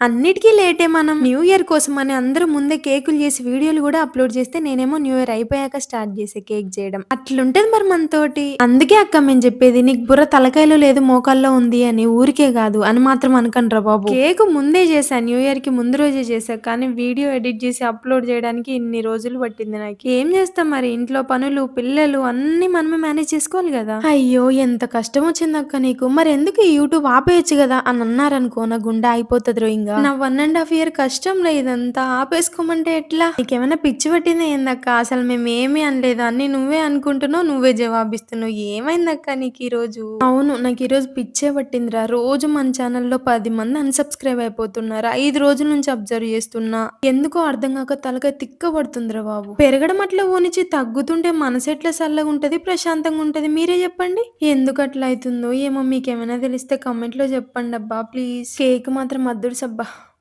అన్నిటికీ లేటే మనం new year కోసం అని అందరూ ముందే కేకులు చేసి వీడియోలు కూడా అప్లోడ్ చేస్తే నేనేమో న్యూ ఇయర్ అయిపోయాక స్టార్ట్ చేసే కేక్ చేయడం. అట్లుంటది మరి మనతోటి. అందుకే అక్క మేము చెప్పేది నీకు బుర్ర తలకాయలో లేదు మోకాల్లో ఉంది అని ఊరికే కాదు అని మాత్రం అనకండ్రా బాబు. కేక్ ముందే చేశా న్యూ ఇయర్కి ముందు రోజే చేశా కానీ వీడియో ఎడిట్ చేసి అప్లోడ్ చేయడానికి ఇన్ని రోజులు పట్టింది నాకు. ఏం చేస్తాం మరి? ఇంట్లో పనులు పిల్లలు అన్ని మనమే మేనేజ్ చేసుకోవాలి కదా. అయ్యో ఎంత కష్టం వచ్చింది అక్క నీకు. మరి ఎందుకు యూట్యూబ్ ఆపేయచ్చు కదా అని అన్నారనుకో నా గుండె అయిపోతుంది రోయింగ్ నా వన్ అండ్ హాఫ్ ఇయర్ కష్టం ఇదంతా. ఆపేసుకోమంటే ఎట్లా? నీకేమైనా పిచ్చి పట్టింది ఏందక్క? అసలు మేము ఏమీ అనలేదు. అన్ని నువ్వే అనుకుంటున్నావు నువ్వే జవాబిస్తున్నావు. ఏమైందక్క నీకు ఈ రోజు అవును నాకు ఈరోజు పిచ్చే పట్టిందిరా. రోజు మన ఛానల్లో పది మంది అన్సబ్స్క్రైబ్ అయిపోతున్నారు. ఐదు రోజుల నుంచి అబ్జర్వ్ చేస్తున్నా. ఎందుకో అర్థం కాక తలకాయ తిక్క పడుతుందిరా బాబు. పెరగడం అట్లా ఓనిచి తగ్గుతుంటే మనసు ఎట్లా చల్లగా ఉంటది ప్రశాంతంగా ఉంటది? మీరే చెప్పండి. ఎందుకు అట్లా అవుతుందో ఏమో మీకేమైనా తెలిస్తే కమెంట్లో చెప్పండి అబ్బా ప్లీజ్ కేక్ మాత్రం అద్దుడు సబ్బా Bye.